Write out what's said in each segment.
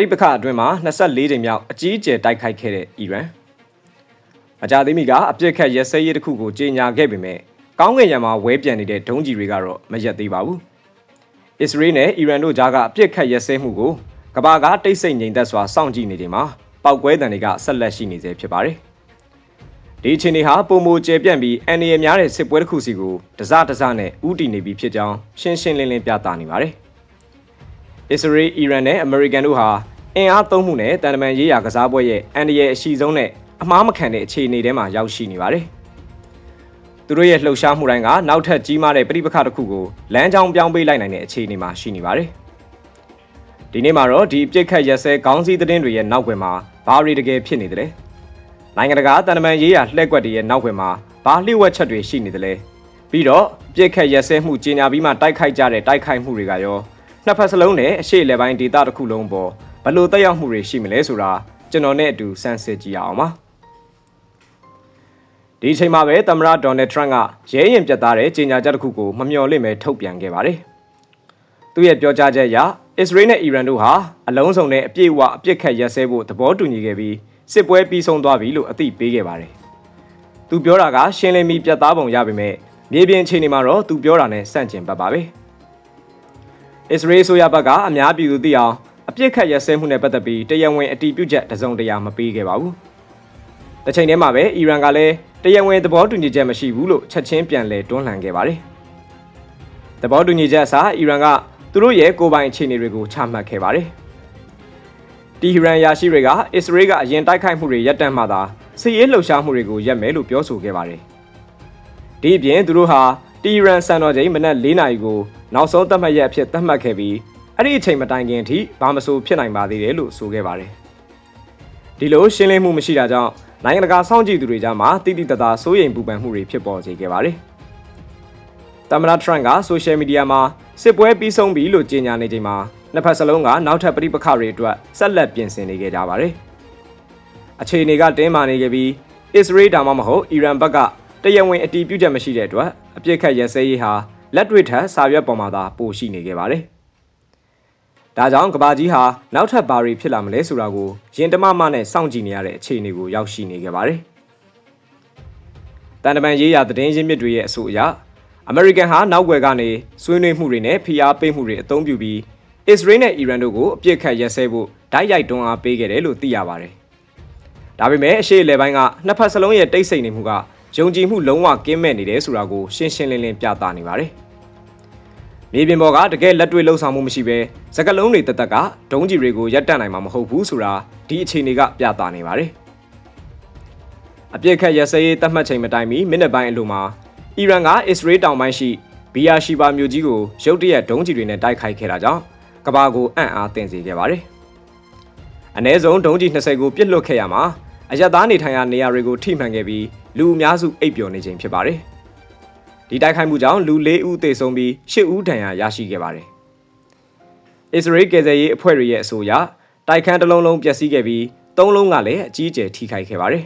ရိပခအတွင်းမှာ24ကြိမ်မြောက်အကြီးအကျယ်တိုက်ခိုက်ခဲ့တဲ့အီရန်မကြသေးမီကအပြစ်ခတ်ရက်စဲရေးတစ်ခုကိုကြေညာခဲ့ပေမဲ့ကောင်းကင်ယံမှာဝဲပြန်နေတဲ့ဒုံးကြီးတွေကတော့မရက်သေးပါဘူးအစ္စရေးနဲ့အီရန်တို့ကြားကအပြစ်ခတ်ရက်စဲမှုကိုကမ္ဘာကတိတ်ဆိတ်ငြိမ်သက်စွာစောင့်ကြည့်နေချိန်မှာပောက်ကွဲတံတွေကဆက်လက်ရှိနေသေးဖြစ်ပါတယ်ဒီအချိန်တွေဟာပုံမကျဲပြန့်ပြီးအန်ရီရများတဲ့စစ်ပွဲတစ်ခုစီကိုတစတစနဲ့ဥတီနေပြီဖြစ်ကြောင်းရှင်းရှင်းလင်းလင်းပြသနေပါတယ်။ အစ္စရေး၊အီရန်နဲ့အမေရိကန်တို့ဟာအင်အားသုံးမှုနဲ့တန်တမန်ရေးရာကစားပွဲရဲ့အန်ဒီရဲ့အရှိဆုံးနဲ့အမားမခံတဲ့အခြေအနေထဲမှာရောက်ရှိနေပါတယ်။သူတို့ရဲ့လှုပ်ရှားမှုတိုင်းကနောက်ထပ်ကြီးမားတဲ့ပြိပခတစ်ခုကိုလမ်းကြောင်းပြောင်းပေးလိုက်နိုင်တဲ့အခြေအနေမှာရှိနေပါတယ်။ဒီနေ့မှာတော့ဒီပြစ်ခတ်ရက်စဲခေါင်းစည်းသတင်းတွေရဲ့နောက်ွယ်မှာဘာတွေတကယ်ဖြစ်နေတယ်လဲ။နိုင်ငံတကာတန်တမန်ရေးရာလှည့်ကွက်တွေရဲ့နောက်ွယ်မှာဘာလျှို့ဝှက်ချက်တွေရှိနေတယ်လဲ။ပြီးတော့ပြစ်ခတ်ရက်စဲမှုကြီးညာပြီးမှတိုက်ခိုက်ကြတဲ့တိုက်ခိုက်မှုတွေကရော နှစ်ဖက်စလုံးနဲ့အရှိလေပိုင်းဒေတာတစ်ခုလုံးပေါ်ဘလို့တက်ရောက်မှုတွေရှိမလဲဆိုတာကျွန်တော်နဲ့အတူစမ်းစစ်ကြည့်ရအောင်ပါဒီအချိန်မှာပဲသမ္မတဒေါ်နယ်ထရန့်ကရဲရင်ပြတ်သားတဲ့ကြေညာချက်တစ်ခုကိုမမျှော်လင့်ပဲထုတ်ပြန်ခဲ့ပါတယ်သူရဲ့ပြောကြားချက်အရအစ္စရေးနဲ့အီရန်တို့ဟာအလုံးစုံနဲ့အပြည့်အဝအပြစ်ခတ်ရက်စဲဖို့သဘောတူညီခဲ့ပြီးစစ်ပွဲပြီးဆုံးသွားပြီလို့အသိပေးခဲ့ပါတယ်သူပြောတာကရှင်းလင်းပြီးပြတ်သားပုံရပေမဲ့မြေပြင်အခြေအနေမှာတော့သူပြောတာနဲ့ဆန့်ကျင်ဘက်ပါပဲ အစ္စရေးဆိုရဘက်ကအများပြည်သူသိအောင်အပြစ်ခတ်ရစဲမှုနဲ့ပတ်သက်ပြီးတရားဝင်အတည်ပြုချက်တစုံတရာမပေးခဲ့ပါဘူး။တစ်ချိန်တည်းမှာပဲအီရန်ကလည်းတရားဝင်သဘောတူညီချက်မရှိဘူးလို့ချက်ချင်းပြန်လည်တွန်းလှန်ခဲ့ပါတယ်။သဘောတူညီချက်အစားအီရန်ကသူတို့ရဲ့ကိုယ်ပိုင်အခြေအနေတွေကိုချမှတ်ခဲ့ပါတယ်။တီဟီရန်ယာရှိတွေကအစ္စရေးကအရင်တိုက်ခိုက်မှုတွေရပ်တန့်မှသာစစ်ရေးလှုပ်ရှားမှုတွေကိုရပ်မယ်လို့ပြောဆိုခဲ့ပါတယ်။ဒီအပြင်သူတို့ဟာ တီဟီရန်စံတော်ချိန်မနက်၄နာရီကိုနောက်ဆုံးသတ်မှတ်ရက်အဖြစ်သတ်မှတ်ခဲ့ပြီးအဲ့ဒီအချိန်မတိုင်ခင်အထိဘာမဆိုဖြစ်နိုင်ပါသေးတယ်လို့ဆိုခဲ့ပါတယ်ဒီလိုရှင်းလင်းမှုမရှိတာကြောင့်နိုင်ငံတကာစောင့်ကြည့်သူတွေကြားမှာတိတိတသားစိုးရိမ်ပူပန်မှုတွေဖြစ်ပေါ်စေခဲ့ပါတယ်သမ္မတထရန့်ကဆိုရှယ်မီဒီယာမှာစစ်ပွဲပြီးဆုံးပြီလို့ကြေညာနေချိန်မှာနှစ်ဖက်စလုံးကနောက်ထပ်ပြိပခတွေအတွက်ဆက်လက်ပြင်ဆင်နေကြကြပါတယ်အခြေအနေကတင်းမာနေခဲ့ပြီးအစ္စရေးဒါမှမဟုတ်အီရန်ဘက်က တရားဝင်အတီးပြုချက်မရှိတဲ့အတွက်အပြစ်ခတ်ရစဲရေးဟာလက်တွေ့ထက်စာရွက်ပေါ်မှာသာပိုရှိနေခဲ့ပါတယ်ဒါကြောင့်ကဘာကြီးဟာနောက်ထပ်ဘာတွေဖြစ်လာမလဲဆိုတာကိုရင်တမမနဲ့စောင့်ကြည့်နေရတဲ့အခြေအနေကိုရောက်ရှိနေခဲ့ပါတယ်။တန်တမန်ရေးရာသတင်းရင်းမြစ်တွေရဲ့အဆိုအရအမေရိကန်ဟာနောက်ွယ်ကနေဆွေးနွေးမှုတွေနဲ့ဖိအားပေးမှုတွေအသုံးပြုပြီးအစ္စရေးနဲ့အီရန်တို့ကိုအပြစ်ခတ်ရက်စဲဖို့ဓာတ်ရိုက်တွန်းအားပေးခဲ့တယ်လို့သိရပါတယ်။ဒါပေမဲ့အရှိအလဲပိုင်းကနှစ်ဖက်စလုံးရဲ့တိတ်ဆိတ်နေမှုက ယုံကြည်မှုလုံးဝကင်းမဲ့နေတယ်ဆိုတာကိုရှင်းရှင်းလင်းလင်းပြသနေပါတယ်။မြေပြင်ပေါ်ကတကယ်လက်တွေ့လှုပ်ဆောင်မှုမရှိဘဲစကလုံးတွေတက်တက်ကဒုံးကြီးတွေကိုရပ်တန့်နိုင်မှာမဟုတ်ဘူးဆိုတာဒီအခြေအနေကပြသနေပါတယ်။အပြစ်ခတ်ရစရေးတတ်မှတ်ချိန်မတိုင်မီမိနစ်ပိုင်းအလိုမှာအီရန်ကအစ္စရေးတောင်ပိုင်းရှိဘီယာရှိဘာမြို့ကြီးကိုရုတ်တရက်ဒုံးကြီးတွေနဲ့တိုက်ခိုက်ခဲ့တာကြောင့်ကဘာကိုအံ့အားသင့်စေခဲ့ပါတယ်။အ ਨੇ ဆုံးဒုံးကြီး20ကိုပြစ်လွတ်ခဲ့ရမှာ အရက်သားနေထိုင်ရာနေရာတွေကိုထိမှန်ခဲ့ပြီးလူအများစုအိပ်ပျော်နေခြင်းဖြစ်ပါတယ်။ဒီတိုက်ခိုက်မှုကြောင့်လူ၄ဦးသေဆုံးပြီး၈ဦးဒဏ်ရာရရှိခဲ့ပါတယ်။အစ္စရေးကယ်ဆယ်ရေးအဖွဲ့တွေရဲ့အဆိုအရတိုက်ခန်းတစ်လုံးလုံးပျက်စီးခဲ့ပြီးသုံးလုံးကလည်းအကြီးအကျယ်ထိခိုက်ခဲ့ပါတယ်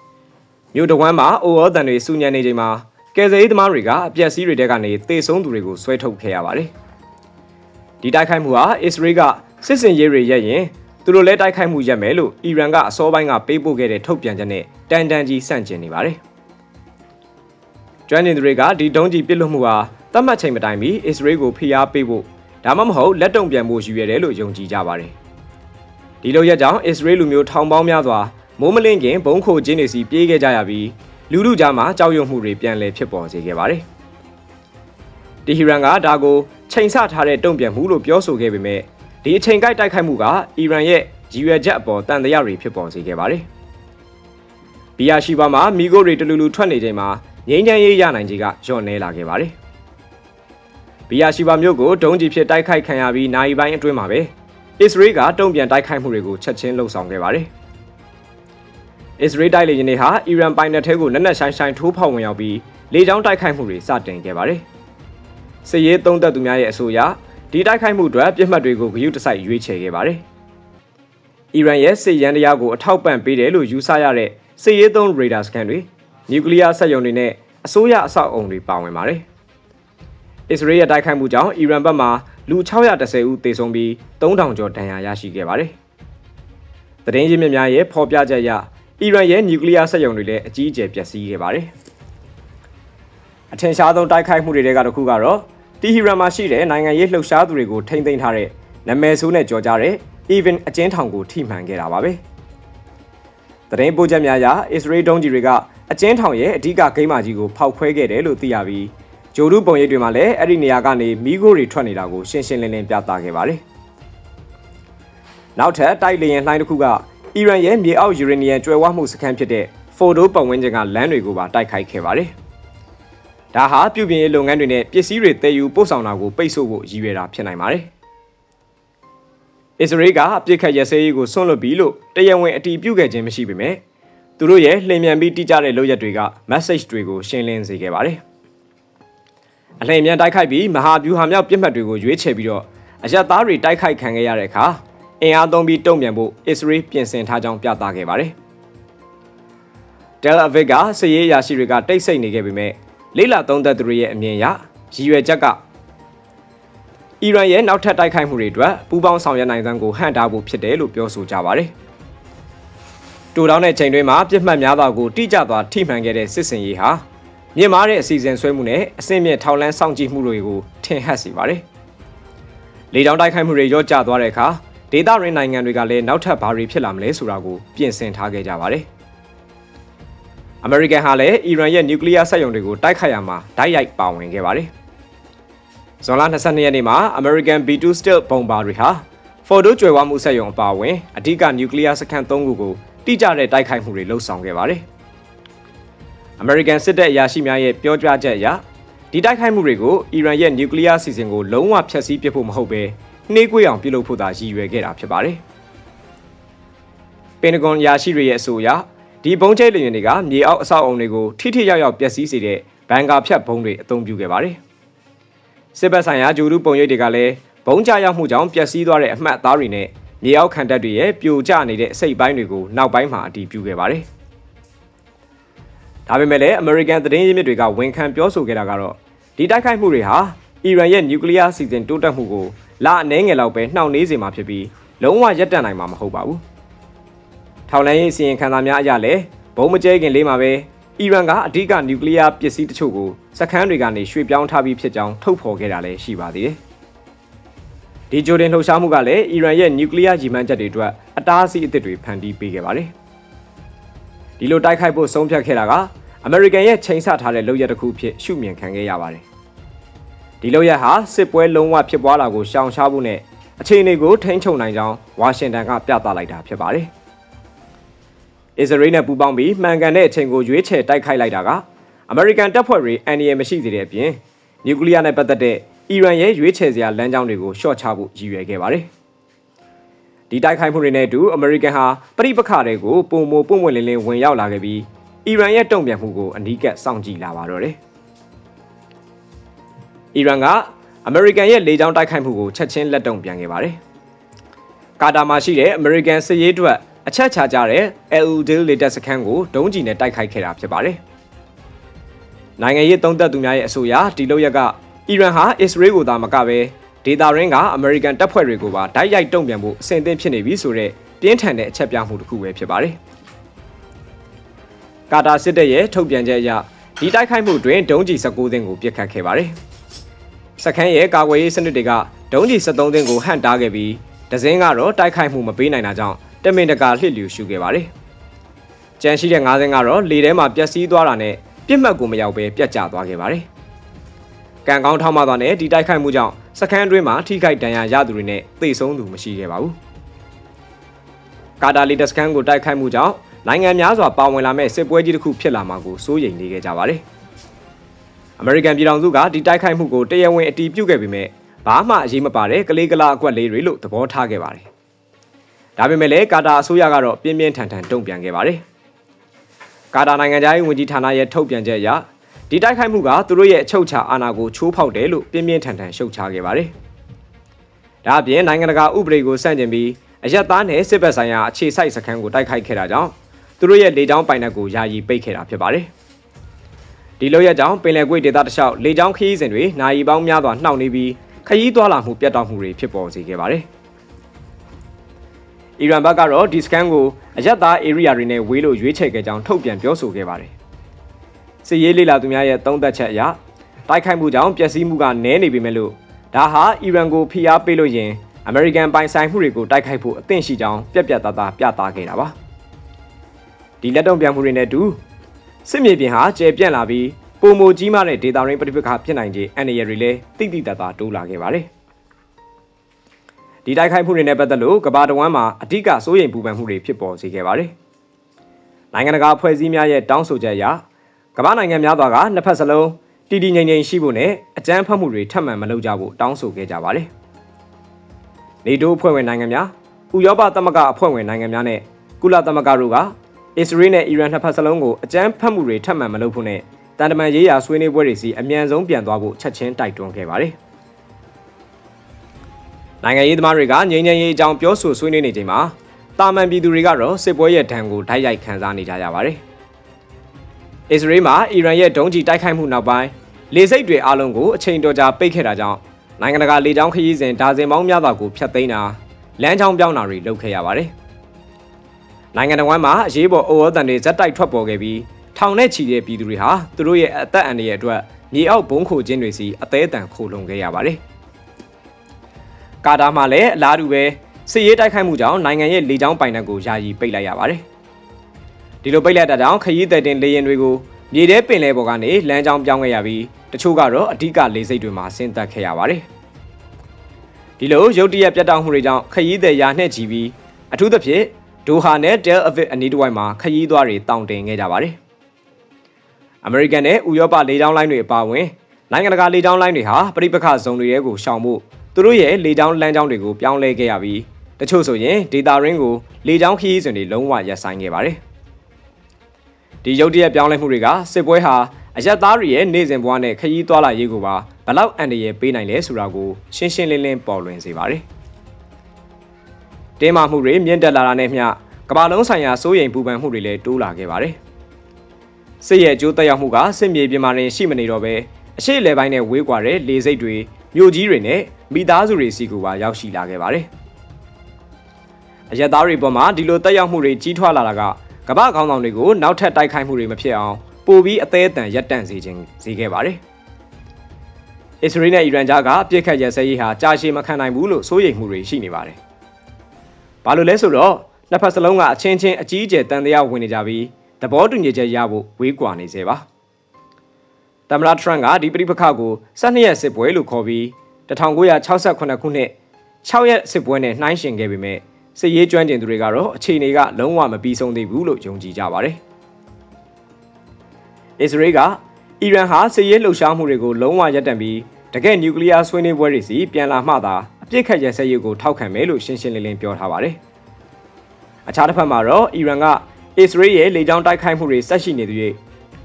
။မြို့တဝမ်းမှာအိုအောတန်တွေစူညံနေချိန်မှာကယ်ဆယ်ရေးသမားတွေကအပျက်စီးတွေတဲကနေသေဆုံးသူတွေကိုဆွဲထုတ်ခဲ့ရပါတယ်။ဒီတိုက်ခိုက်မှုဟာအစ္စရေးကစစ်စင်ရေးတွေရက်ရင် သူတို့လည်းတိုက်ခိုက်မှုရက်မယ်လို့အီရန်ကအစောပိုင်းကပေးပို့ခဲ့တဲ့ထုတ်ပြန်ချက်နဲ့တန်တန်ကြီးဆန့်ကျင်နေပါတယ်။ကျွမ်းကျင်သူတွေကဒီဒုံးကြီးပစ်လွတ်မှုဟာသတ်မှတ်ချိန်မတိုင်မီအစ္စရေးကိုဖိအားပေးဖို့ဒါမှမဟုတ်လက်တုံပြန်ဖို့ရည်ရွယ်တယ်လို့ယုံကြည်ကြပါတယ်။ဒီလိုရက်ကြောင့်အစ္စရေးလူမျိုးထောင်ပေါင်းများစွာမိုးမလင်းခင်ဘုံခိုခြင်းတွေစီပြေးခဲ့ကြရပြီးလူလူကြားမှာကြောက်ရွံ့မှုတွေပြန်လည်ဖြစ်ပေါ်စေခဲ့ပါတယ်။တီဟီရန်ကဒါကိုချိန်ဆထားတဲ့တုံ့ပြန်မှုလို့ပြောဆိုခဲ့ပေမဲ့ ဒီအချိန်ကိုက်တိုက်ခိုက်မှုကအီရန်ရဲ့ရည်ရွယ်ချက်အပေါ်တန်တရားတွေဖြစ်ပေါ်စေခဲ့ပါတယ်။ဘီယာရှိပါမှာမီဂိုတွေတလူလူထွက်နေချိန်မှာငိမ့်ချမ်းရေးရနိုင်ကြီးကညော့နေလာခဲ့ပါတယ်။ဘီယာရှိဘာမြို့ကိုဒုံးကြီးဖြစ်တိုက်ခိုက်ခံရပြီးနိုင်ပိုင်းအတွင်းမှာပဲအစ္စရေးကတုံ့ပြန်တိုက်ခိုက်မှုတွေကိုချက်ချင်းလှုပ်ဆောင်ခဲ့ပါတယ်။အစ္စရေးတိုက်လေယာဉ်တွေဟာအီရန်ပိုင်နက်ထဲကိုနက်နက်ရှိုင်းရှိုင်းထိုးဖောက်ဝင်ရောက်ပြီးလေကြောင်းတိုက်ခိုက်မှုတွေစတင်ခဲ့ပါတယ်။စစ်ရေးသုံးသက်သူများရဲ့အဆိုအရ ဒီတိုက်ခိုက်မှုအတွက်ပြစ်မှတ်တွေကိုဂရုတစိုက်ရွေးချယ်ခဲ့ပါတယ်။အီရန်ရဲ့စစ်ရန်တရားကိုအထောက်ပံ့ပေးတယ်လို့ယူဆရတဲ့စစ်ရေးသုံးရေဒါစကန်တွေနျူကလ িয়ার စက်ရုံတွေနဲ့အစိုးရအဆောက်အုံတွေပါဝင်ပါတယ်။အစ္စရေးရဲ့တိုက်ခိုက်မှုကြောင့်အီရန်ဘက်မှ လူ610ဦးသေဆုံးပြီး3000ကျော်ဒဏ်ရာရရှိခဲ့ပါတယ်။သတင်းရင်းမြစ်များရဲ့ဖော်ပြချက်အရအီရန်ရဲ့နျူကလ িয়ার စက်ရုံတွေလည်းအကြီးအကျယ်ပျက်စီးခဲ့ပါတယ်။အထင်ရှားဆုံးတိုက်ခိုက်မှုတွေထဲကတစ်ခုကတော့ တီဟီရန်မှာရှိတဲ့နိုင်ငံရေးလှုပ်ရှားသူတွေကိုထိမ့်သိမ်းထားတဲ့နာမည်ဆိုးနဲ့ကြော်ကြတဲ့ even အကျဉ်းထောင်ကိုထိမှန်ခဲ့တာပါပဲ။သတင်းပို့ချက်များအရအစ္စရေးဒုံးကြီးတွေကအကျဉ်းထောင်ရဲ့အဓိကဂိမ်းမကြီးကိုဖောက်ခွဲခဲ့တယ်လို့သိရပြီးဂျိုဒူပုံရိပ်တွေမှာလည်းအဲ့ဒီနေရာကနေမီးခိုးတွေထွက်နေတာကိုရှင်းရှင်းလင်းလင်းပြသခဲ့ပါတယ်။နောက်ထပ်တိုက်လေယာဉ်လှိုင်းတစ်ခုကအီရန်ရဲ့မြေအောက်ယူရေနီယံကျွဲဝမှုစခန်းဖြစ်တဲ့ဖိုဒိုပတ်ဝန်းကျင်ကလမ်းတွေကိုပါတိုက်ခိုက်ခဲ့ပါတယ်။ ဒါဟာပြုပြင်ရေးလုပ်ငန်းတွေနဲ့ပစ္စည်းတွေတည်ယူပို့ဆောင်တာကိုပိတ်ဆို့ဖို့ရည်ရွယ်တာဖြစ်နိုင်ပါတယ်။အစ္စရေးကအပြစ်ခတ်ရစဲရေးကိုဆွန့်လွတ်ပြီးလို့တရားဝင်အတည်ပြုခဲ့ခြင်းမရှိပေမဲ့သူတို့ရဲ့လှည့်မြန်ပြီးတိကျတဲ့လုပ်ရက်တွေက message တွေကိုရှင်းလင်းစေခဲ့ပါတယ်။အလှည့်မြန်တိုက်ခိုက်ပြီးမဟာဗျူဟာမြောက်ပြစ်မှတ်တွေကိုရွေးချယ်ပြီးတော့အရက်သားတွေတိုက်ခိုက်ခံခဲ့ရတဲ့အခါအင်အားသုံးပြီးတုံ့ပြန်ဖို့အစ္စရေးပြင်ဆင်ထားကြောင်းပြသခဲ့ပါတယ်။ Tel Aviv ကစစ်ရေးအရာရှိတွေကတိတ်ဆိတ်နေခဲ့ပေမဲ့ လေးလာသုံးသက်သူတွေရဲ့အမြင်အရရည်ရွယ်ချက်ကအီရန်ရဲ့နောက်ထပ်တိုက်ခိုက်မှုတွေအတွက်ပူးပေါင်းဆောင်ရွက်နိုင်စမ်းကိုဟန့်တားဖို့ဖြစ်တယ်လို့ပြောဆိုကြပါတယ်။တူတောင်းတဲ့ချိန်တွင်းမှာပြစ်မှတ်များစွာကိုတိကျစွာထိမှန်ခဲ့တဲ့စစ်စင်ရေးဟာမြင့်မားတဲ့အစီအစဉ်ဆွဲမှုနဲ့အဆင့်မြင့်ထောက်လန်းစောင့်ကြည့်မှုတွေကိုထင်ဟပ်စေပါတယ်။လေကြောင်းတိုက်ခိုက်မှုတွေရော့ကျသွားတဲ့အခါဒေသရင်းနိုင်ငံတွေကလည်းနောက်ထပ်ဘာတွေဖြစ်လာမလဲဆိုတာကိုပြင်ဆင်ထားခဲ့ကြပါတယ်။ အမေရိကန်ဟာလည်းအီရန်ရဲ့နျူကလ িয়ার စက်ရုံတွေကိုတိုက်ခိုက်ရမှာဓာတ်ရိုက်ပါဝင်ခဲ့ပါတယ်။ဇွန်လ22ရက်နေ့မှာ American B2 Stealth ဘုံဘာတွေဟာဖော်ဒိုကျွယ်ဝမှုစက်ရုံအပါအဝင်အဓိကနျူကလ িয়ার စခန်း၃ခုကိုတိကျတဲ့တိုက်ခိုက်မှုတွေလှုပ်ဆောင်ခဲ့ပါတယ်။ American စစ်တပ်အရာရှိများရဲ့ပြောကြားချက်အရဒီတိုက်ခိုက်မှုတွေကိုအီရန်ရဲ့နျူကလ িয়ার စီစဉ်ကိုလုံးဝဖျက်ဆီးပစ်ဖို့မဟုတ်ဘဲနှေးကွေးအောင်ပြုလုပ်ဖို့သာရည်ရွယ်ခဲ့တာဖြစ်ပါတယ်။ပင်တဂွန်ရာရှိတွေရဲ့အဆိုအရ ဒီဘုံကျဲလေယာဉ်တွေကမြေအောက်အဆောက်အုံတွေကိုထိထိရောက်ရောက်ပျက်စီးစေတဲ့ဘန်ကာဖြတ်ဘုံတွေအသုံးပြုခဲ့ပါတယ်။စစ်ဘက်ဆိုင်ရာဂျိုဒူပုံရိပ်တွေကလည်းဘုံကျရောက်မှုကြောင့်ပျက်စီးသွားတဲ့အမှတ်အသားတွေနဲ့မြေအောက်ခံတပ်တွေရဲ့ပြိုကျနေတဲ့အစိတ်ပိုင်းတွေကိုနောက်ပိုင်းမှာအတည်ပြုခဲ့ပါတယ်။ဒါပေမဲ့လည်း American သတင်းရင်းမြစ်တွေကဝန်ခံပြောဆိုခဲ့တာကတော့ဒီတိုက်ခိုက်မှုတွေဟာအီရန်ရဲ့နျူကလ িয়ার စီစဉ်တိုးတက်မှုကိုလအနှဲငယ်လောက်ပဲနှောင့်နှေးစေမှာဖြစ်ပြီးလုံးဝရပ်တန့်နိုင်မှာမဟုတ်ပါဘူး။ ထောက်လန်းရေးအစီရင်ခံစာများအရလည်းဘုံမကျဲခင်လေးမှာပဲအီရန်ကအဓိကနျူကလ িয়ার ပစ္စည်းတချို့ကိုစခန်းတွေကနေရွှေ့ပြောင်းထားပြီးဖြစ်ကြောင်းထုတ်ဖော်ခဲ့တာလည်းရှိပါသေးတယ်။ဒီဂျိုဒင်လှုပ်ရှားမှုကလည်းအီရန်ရဲ့နျူကလ িয়ার ရည်မှန်းချက်တွေအတွက်အတားအဆီးအသစ်တွေဖန်တီးပေးခဲ့ပါတယ်။ဒီလိုတိုက်ခိုက်ဖို့ဆုံးဖြတ်ခဲ့တာကအမေရိကန်ရဲ့ချိန်ဆထားတဲ့လုပ်ရက်တစ်ခုဖြစ်ရှုမြင်ခံခဲ့ရပါတယ်။ဒီလုပ်ရက်ဟာစစ်ပွဲလုံးဝဖြစ်ပွားလာကိုရှောင်ရှားဖို့နဲ့အခြေအနေကိုထိန်းချုပ်နိုင်ကြောင်းဝါရှင်တန်ကပြသလိုက်တာဖြစ်ပါတယ်။ အစ္စရေးနဲ့ပူးပေါင်းပြီးမှန်ကန်တဲ့အချိန်ကိုရွေးချယ်တိုက်ခိုက်လိုက်တာကအမေရိကန်တပ်ဖွဲ့တွေအန်ဒီရမရှိစေတဲ့အပြင်နျူကလ িয়ার နဲ့ပတ်သက်တဲ့အီရန်ရဲ့ရွေးချယ်စရာလမ်းကြောင်းတွေကိုရှော့ချဖို့ရည်ရွယ်ခဲ့ပါတယ်။ဒီတိုက်ခိုက်မှုတွေနဲ့အတူအမေရိကန်ဟာပြိပခါတွေကိုပုံမပွင့်ပွင့်လင်းလင်းဝင်ရောက်လာခဲ့ပြီးအီရန်ရဲ့တုံ့ပြန်မှုကိုအနီးကပ်စောင့်ကြည့်လာပါတော့တယ်။အီရန်ကအမေရိကန်ရဲ့လေကြောင်းတိုက်ခိုက်မှုကိုချက်ချင်းလက်တုံ့ပြန်ခဲ့ပါတယ်။ကာတာမှာရှိတဲ့အမေရိကန်စစ်ရေးအတွက် အချက်ချကြတဲ့ El-Udeil လေတပ်စခန်းကိုဒုံးကျည်နဲ့တိုက်ခိုက်ခဲ့တာဖြစ်ပါတယ်။နိုင်ငံရေးသုံးသက်သူများရဲ့အဆိုအရဒီလုပ်ရက်ကအီရန်ဟာအစ္စရေးကိုသာမကပဲဒေတာရင်းကအမေရိကန်တပ်ဖွဲ့တွေကိုပါတိုက်ရိုက်တုံ့ပြန်ဖို့အဆင်သင့်ဖြစ်နေပြီဆိုတော့ပြင်းထန်တဲ့အချက်ပြမှုတစ်ခုပဲဖြစ်ပါတယ်။ကာတာစစ်တပ်ရဲ့ထုတ်ပြန်ချက်အရဒီတိုက်ခိုက်မှုတွင်ဒုံးကျည်19သင်းကိုပစ်ခတ်ခဲ့ပါတယ်။စခန်းရဲ့ကာကွယ်ရေးစနစ်တွေကဒုံးကျည်73သင်းကိုဟန့်တားခဲ့ပြီးဒဇင်းကတော့တိုက်ခိုက်မှုမပေးနိုင်တာကြောင့် တမင်တကာလှစ်လျူရှုခဲ့ပါတယ်။ကြံရှိတဲ့9သင်းကတော့လေထဲမှာပျက်စီးသွားတာနဲ့ပြစ်မှတ်ကိုမရောက်ဘဲပြတ်ကျသွားခဲ့ပါတယ်။ကံကောင်းထောက်မှသွားတဲ့ဒီတိုက်ခိုက်မှုကြောင့်စခန်းတွင်းမှာထိခိုက်ဒဏ်ရာရသူတွေနဲ့သေဆုံးသူမရှိခဲ့ပါဘူး။ကာတာလီတက်စကန်ကိုတိုက်ခိုက်မှုကြောင့်နိုင်ငံများစွာပါဝင်လာမဲ့စစ်ပွဲကြီးတစ်ခုဖြစ်လာမှာကိုစိုးရိမ်နေခဲ့ကြပါတယ်။အမေရိကန်ပြည်ထောင်စုကဒီတိုက်ခိုက်မှုကိုတရားဝင်အတည်ပြုခဲ့ပေမဲ့ဘာမှအရေးမပါတဲ့ကလေးကလာအကွက်လေးတွေလို့သဘောထားခဲ့ပါတယ်။ ဒါပေမဲ့လည်းကာတာအစိုးရကတော့ပြင်းပြင်းထန်ထန်တုံ့ပြန်ခဲ့ပါတယ်။ကာတာနိုင်ငံသားရေးဝန်ကြီးဌာနရဲ့ထုတ်ပြန်ချက်အရဒီတိုက်ခိုက်မှုကသူတို့ရဲ့အချုပ်ချာအာဏာကိုချိုးဖောက်တယ်လို့ပြင်းပြင်းထန်ထန်ရှုတ်ချခဲ့ပါတယ်။ဒါအပြင်နိုင်ငံတကာဥပဒေကိုဆန့်ကျင်ပြီးအယက်သားနဲ့စစ်ဘက်ဆိုင်ရာအခြေစိုက်စခန်းကိုတိုက်ခိုက်ခဲ့တာကြောင့်သူတို့ရဲ့လေကြောင်းပိုင်နက်ကိုယာယီပိတ်ခဲ့တာဖြစ်ပါတယ်။ဒီလိုရကြောင့်ပင်လယ်ကွေ့ဒေသတလျှောက်လေကြောင်းခရီးစဉ်တွေနိုင်ပေါင်းများစွာနှောင့်နှေးပြီးခရီးသွားလာမှုပြတ်တောက်မှုတွေဖြစ်ပေါ်စေခဲ့ပါတယ်။ အီရန်ဘက်ကတော့ဒီစကန်ကိုအယက်သား area တွေနဲ့ဝေးလို့ရွေးချယ်ခဲ့ကြောင်းထုတ်ပြန်ပြောဆိုခဲ့ပါတယ်။စစ်ရေးလေလာသူများရဲ့သုံးသပ်ချက်အရတိုက်ခိုက်မှုကြောင့်ပျက်စီးမှုကနည်းနေပေမဲ့လို့ဒါဟာအီရန်ကိုဖိအားပေးလို့ရင်အမေရိကန်ပိုင်ဆိုင်မှုတွေကိုတိုက်ခိုက်ဖို့အသင့်ရှိကြောင်းပြက်ပြက်သားသားပြသခဲ့တာပါဒီလက်တုံ့ပြန်မှုတွေနဲ့အတူစစ်မြေပြင်ဟာကျေပြန့်လာပြီးပုံမကြီးမားတဲ့ဒေတာရင်းပဋိပက္ခဖြစ်နိုင်ခြင်းအန္တရာယ်တွေလည်းတိတိတတ်တာတိုးလာခဲ့ပါတယ် ဒီတိုက်ခိုက်မှုတွေနဲ့ပတ်သက်လို့ကမ္ဘာတဝန်းမှာအ धिक စိုးရိမ်ပူပန်မှုတွေဖြစ်ပေါ်စေခဲ့ပါတယ်နိုင်ငံတကာအဖွဲ့အစည်းများရဲ့တောင်းဆိုချက်အရကမ္ဘာနိုင်ငံများစွာကနှစ်ဖက်စလုံးတည်တည်ငြိမ်ငြိမ်ရှိဖို့နဲ့အကြမ်းဖက်မှုတွေထပ်မံမလုပ်ကြဖို့တောင်းဆိုခဲ့ကြပါတယ်နေတိုးအဖွဲ့ဝင်နိုင်ငံများဥရောပသမဂ္ဂအဖွဲ့ဝင်နိုင်ငံများနဲ့ကုလသမဂ္ဂတို့ကအစ္စရေးနဲ့အီရန်နှစ်ဖက်စလုံးကိုအကြမ်းဖက်မှုတွေထပ်မံမလုပ်ဖို့နဲ့တန်တမန်ရေးရာဆွေးနွေးပွဲတွေစီအမြန်ဆုံးပြန်သွားဖို့ချက်ချင်းတိုက်တွန်းခဲ့ပါတယ်။ နိုင်ငံရေးသမားတွေကငြိမ်းချမ်းရေးအကြောင်းပြောဆိုဆွေးနွေးနေချိန်မှာတာမန်ပြည်သူတွေကတော့စစ်ပွဲရဲ့ဒဏ်ကိုတိုက်ရိုက်ခံစားနေကြရပါတယ်။အစ္စရေးမှာအီရန်ရဲ့ဒုံးကျည်တိုက်ခိုက်မှုနောက်ပိုင်းလေစိတ်တွေအလုံးကိုအချိန်တော်ကြာပိတ်ခဲ့တာကြောင့်နိုင်ငံတကာလေကြောင်းခရီးစဉ်ဒါဇင်ပေါင်းများစွာကိုဖျက်သိမ်းတာလမ်းကြောင်းပြောင်းတာတွေလုပ်ခဲ့ရပါတယ်။နိုင်ငံတော်မှာအရေးပေါ်အိုဝေါ်တန်တွေဇက်တိုက်ထွက်ပေါ်ခဲ့ပြီးထောင်နဲ့ချီတဲ့ပြည်သူတွေဟာသူတို့ရဲ့အသက်အန္တရာယ်အတွက်မြေအောက်ဘုံခိုခြင်းတွေစီအသေးအတန်ခိုလုံခဲ့ရပါတယ်။ ကာတာမှာလည်းအလားတူပဲစစ်ရေးတိုက်ခိုက်မှုကြောင့်နိုင်ငံရဲ့လေကြောင်းပိုင်နက်ကိုယာယီပိတ်လိုက်ရပါတယ်။ဒီလိုပိတ်လိုက်တာကြောင့်ခရီးသည်တင်လေယာဉ်တွေကိုမြေထဲပင်လယ်ပေါ်ကနေလမ်းကြောင်းပြောင်းခဲ့ရပြီးတချို့ကတော့အဓိကလေစိတ်တွေမှာဆင်းသက်ခဲ့ရပါတယ်။ဒီလိုရုတ်တရက်ပြတ်တောက်မှုတွေကြောင့်ခရီးသည်ရာနဲ့ချီပြီးအထူးသဖြင့်ဒိုဟာနဲ့ Tel Aviv အနီးတစ်ဝိုက်မှာခရီးသွားတွေတောင့်တင်ခဲ့ကြပါတယ်။အမေရိကန်နဲ့ဥရောပလေကြောင်းလိုင်းတွေအပါအဝင်နိုင်ငံတကာလေကြောင်းလိုင်းတွေဟာပြိပခဇုံတွေရဲကိုရှောင်ဖို့ သူတို့ရဲ့လေကြောင်းလမ်းကြောင်းတွေကိုပြောင်းလဲခဲ့ရပြီးတချို့ဆိုရင်ဒေတာရင်းကိုလေကြောင်းခရီးစဉ်တွေလုံးဝရပ်ဆိုင်းခဲ့ပါတယ်။ဒီရုတ်တရက်ပြောင်းလဲမှုတွေကစစ်ပွဲဟာအရက်သားတွေရဲ့နေစဉ်ဘဝနဲ့ခရီးသွားလာရေးကိုပါဘလောက်အန္တရာယ်ပေးနိုင်လဲဆိုတာကိုရှင်းရှင်းလင်းလင်းပေါ်လွင်စေပါတယ်။တင်းမာမှုတွေမြင့်တက်လာတာနဲ့မျှကမ္ဘာလုံးဆိုင်ရာစိုးရိမ်ပူပန်မှုတွေလည်းတိုးလာခဲ့ပါတယ်။စစ်ရဲ့အကျိုးသက်ရောက်မှုကစစ်မြေပြင်မှာတင်ရှိမနေတော့ပဲအရှိလေပိုင်းနဲ့ဝေးကွာတဲ့လေစိတ်တွေ မြို့ကြီးတွေနဲ့မိသားစုတွေစီကူပါရောက်ရှိလာခဲ့ပါတယ်။အရက်သားတွေပေါ်မှာဒီလိုတက်ရောက်မှုတွေကြီးထွားလာတာကကမ္ဘာခေါင်းဆောင်တွေကိုနောက်ထပ်တိုက်ခိုက်မှုတွေမဖြစ်အောင်ပိုပြီးအသေးအတန်ရပ်တန့်စေခြင်းစေခဲ့ပါတယ်။အစ္စရေးနဲ့အီရန်ကြားကအပြစ်ခတ်ရစဲရေးဟာကြာရှည်မခံနိုင်ဘူးလို့စိုးရိမ်မှုတွေရှိနေပါတယ်။ဘာလို့လဲဆိုတော့နှစ်ဖက်စလုံးကအချင်းချင်းအကြီးအကျယ်တန်တရားဝင်နေကြပြီးသဘောတူညီချက်ရဖို့ဝေးကွာနေစေပါ။ သမ္မတထရန့်ကဒီပြိပခါကို12ရက်စစ်ပွဲလို့ခေါ်ပြီး1968ခုနှစ်6ရက်စစ်ပွဲနဲ့နှိုင်းယှဉ်ခဲ့ပေမဲ့စစ်ရေးကျွမ်းကျင်သူတွေကတော့အခြေအနေကလုံးဝမပြီးဆုံးသေးဘူးလို့ယုံကြည်ကြပါတယ်။အစ္စရေးကအီရန်ဟာစစ်ရေးလှုပ်ရှားမှုတွေကိုလုံးဝရပ်တန့်ပြီးတကယ့်နျူကလ িয়ার ဆွေးနွေးပွဲတွေစီပြန်လာမှသာအပြစ်ခတ်ရစဲရေးကိုထောက်ခံမယ်လို့ရှင်းရှင်းလင်းလင်းပြောထားပါတယ်။အခြားတစ်ဖက်မှာတော့အီရန်ကအစ္စရေးရဲ့လေကြောင်းတိုက်ခိုက်မှုတွေဆက်ရှိနေသေး၍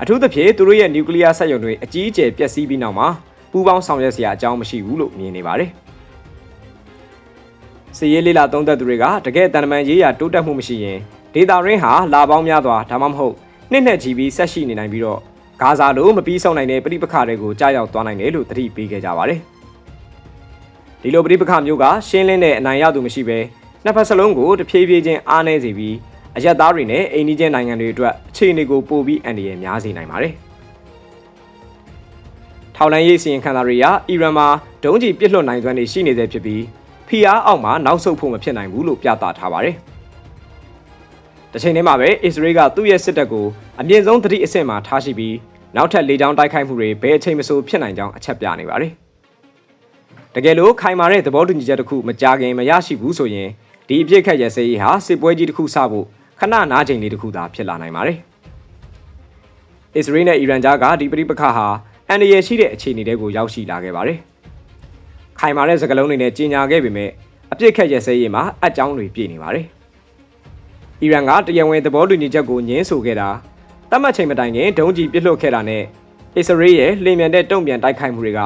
အထူးသဖြင့်သူတို့ရဲ့နျူကလ িয়ার စက်ရုံတွေအကြီးအကျယ်ပျက်စီးပြီးနောက်မှာပူးပေါင်းဆောင်ရွက်စရာအကြောင်းမရှိဘူးလို့မြင်နေပါတယ်။စစ်ရေးလေးလာသုံးသက်သူတွေကတကယ်တန်တမန်ရေးရာတိုးတက်မှုမရှိရင်ဒေတာရင်းဟာလာပေါင်းများစွာဒါမှမဟုတ်နှစ်နဲ့ချီပြီးဆက်ရှိနေနိုင်ပြီးတော့ဂါဇာလိုမပြီးဆုံးနိုင်တဲ့ပြိပခါတွေကိုကြားရောက်သွားနိုင်တယ်လို့သတိပေးခဲ့ကြပါတယ်။ဒီလိုပြိပခါမျိုးကရှင်းလင်းတဲ့အနိုင်ရသူမရှိဘဲနှစ်ဖက်စလုံးကိုတဖြည်းဖြည်းချင်းအားနည်းစေပြီး အရက်သားတွေနဲ့အိန္ဒိချင်းနိုင်ငံတွေအတွက်အခြေအနေကိုပိုပြီးအန္တရာယ်များစေနိုင်ပါတယ်။ထောက်လန်းရေးစီရင်ခံစာတွေကအီရန်မှာဒုံးကျည်ပစ်လွှတ်နိုင်စွမ်းတွေရှိနေသေးဖြစ်ပြီးဖီအားအောက်မှာနောက်ဆုတ်ဖို့မဖြစ်နိုင်ဘူးလို့ပြသထားပါတယ်။တစ်ချိန်တည်းမှာပဲအစ္စရေးကသူ့ရဲ့စစ်တပ်ကိုအမြင့်ဆုံးသတိအဆင့်မှာထားရှိပြီးနောက်ထပ်လေကြောင်းတိုက်ခိုက်မှုတွေဘယ်အချိန်မဆိုဖြစ်နိုင်ကြောင်းအချက်ပြနေပါတယ်။တကယ်လို့ခိုင်မာတဲ့သဘောတူညီချက်တစ်ခုမကြခင်မရရှိဘူးဆိုရင်ဒီအပြစ်ခတ်ရစေးဟာစစ်ပွဲကြီးတစ်ခုစဖို့ ခဏနားချိန်လေးတစ်ခုသာဖြစ်လာနိုင်ပါတယ်။အစ္စရေးနဲ့အီရန်ကြားကဒီပြိပခါဟာအန်ဒီရရှိတဲ့အခြေအနေတွေကိုရောက်ရှိလာခဲ့ပါတယ်။ခိုင်မာတဲ့စကားလုံးတွေနဲ့ကြီးညာခဲ့ပေမဲ့အပြစ်ခတ်ရစဲရေးမှာအကြောင်းတွေပြည့်နေပါတယ်။အီရန်ကတရားဝင်သဘောတူညီချက်ကိုညှင်းဆိုခဲ့တာတတ်မှတ်ချိန်မတိုင်ခင်ဒုံးကျည်ပစ်လွှတ်ခဲ့တာနဲ့အစ္စရေးရဲ့လျင်မြန်တဲ့တုံ့ပြန်တိုက်ခိုက်မှုတွေက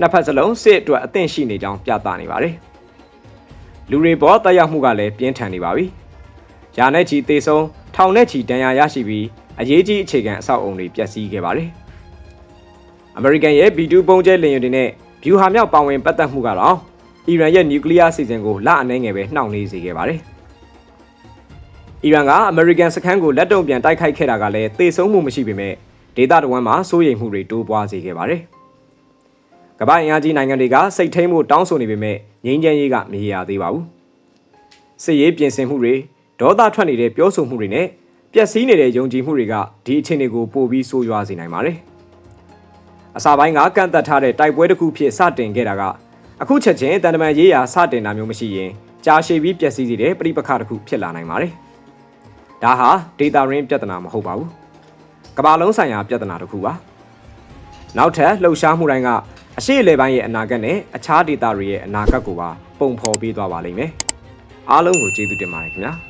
နှစ်ဖက်စလုံးစစ်အတွက်အသင့်ရှိနေကြောင်းပြသနေပါတယ်။လူတွေပေါ်တက်ရောက်မှုကလည်းပြင်းထန်နေပါပြီ။ ရာနဲ့ချီသေဆုံးထောင်နဲ့ချီဒဏ်ရာရရှိပြီးအရေးကြီးအခြေခံအဆောက်အုံတွေပျက်စီးခဲ့ပါတယ်။ American ရဲ့ B2 ပုံကျဲလင်ယာဉ်တွေနဲ့ဗျူဟာမြောက်ပါဝင်ပတ်သက်မှုကတော့အီရန်ရဲ့နျူကလ িয়ার စီစဉ်ကိုလအနှဲငယ်ပဲနှောင့်နှေးစေခဲ့ပါတယ်။အီရန်ကအမေရိကန်စခန်းကိုလက်တုံပြန်တိုက်ခိုက်ခဲ့တာကလည်းသေဆုံးမှုမရှိပေမဲ့ဒေသတဝမ်းမှာစိုးရိမ်မှုတွေတိုးပွားစေခဲ့ပါတယ်။ကမ္ဘာ့အင်အားကြီးနိုင်ငံတွေကစိတ်ထိန်မှုတောင်းဆိုနေပေမဲ့ငြိမ်းချမ်းရေးကမရေရာသေးပါဘူး။စစ်ရေးပြင်ဆင်မှုတွေ ဒေါသထွက်နေတဲ့ပြောဆိုမှုတွေနဲ့ပျက်စီးနေတဲ့ယုံကြည်မှုတွေကဒီအခြေအနေကိုပိုပြီးဆိုးရွားစေနိုင်ပါတယ်။အစာပိုင်းကကန့်သက်ထားတဲ့တိုက်ပွဲတစ်ခုဖြစ်စတင်ခဲ့တာကအခုချက်ချင်းတန်တမန်ရေးရာစတင်တာမျိုးမရှိရင်ကြာရှည်ပြီးပျက်စီးစေတဲ့ပြိပခါတစ်ခုဖြစ်လာနိုင်ပါတယ်။ဒါဟာဒေတာရင်းပြဿနာမဟုတ်ပါဘူး။ကမ္ဘာလုံးဆိုင်ရာပြဿနာတစ်ခုပါ။နောက်ထပ်လှုပ်ရှားမှုတိုင်းကအရှိအလဲပိုင်းရဲ့အနာဂတ်နဲ့အခြားဒေတာတွေရဲ့အနာဂတ်ကိုပါပုံဖော်ပေးသွားပါလိမ့်မယ်။အားလုံးကိုကျေးဇူးတင်ပါတယ်ခင်ဗျာ။